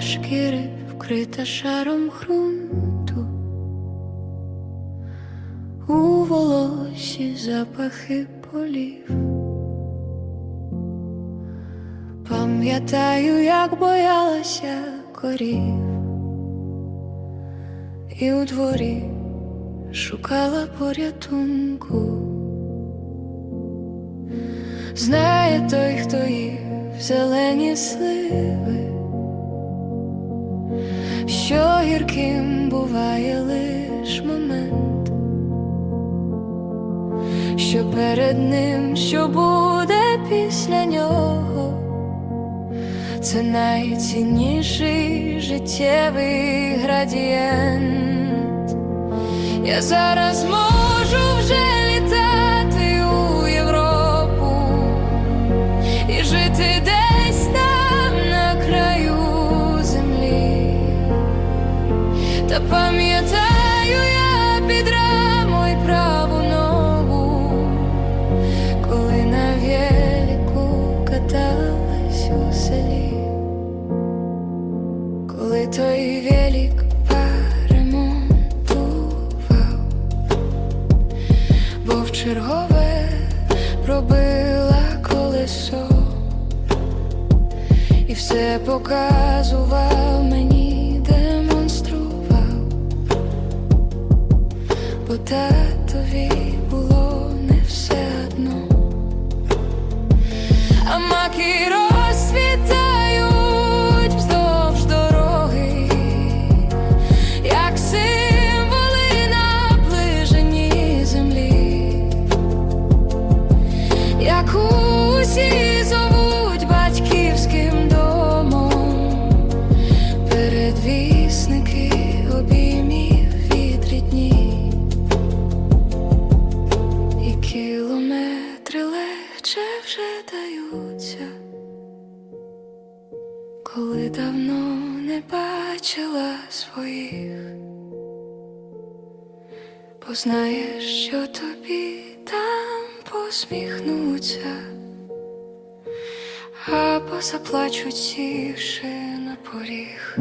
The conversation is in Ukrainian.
шкіри вкрита шаром ґрунту, у волосі запахи полів. Пам'ятаю, як боялася корів, і у дворі шукала порятунку. Знає той, хто їв зелені сливи, що гірким буває лиш момент, що перед ним, що буде після нього, це найцінніший життєвий градієнт. Я зараз можу той велик поремонтував, бо в чергове пробила колесо. І все показував легче вже даються, коли давно не бачила своїх, бо знаєш, що тобі там посміхнуться, або заплачуть сівши на поріг.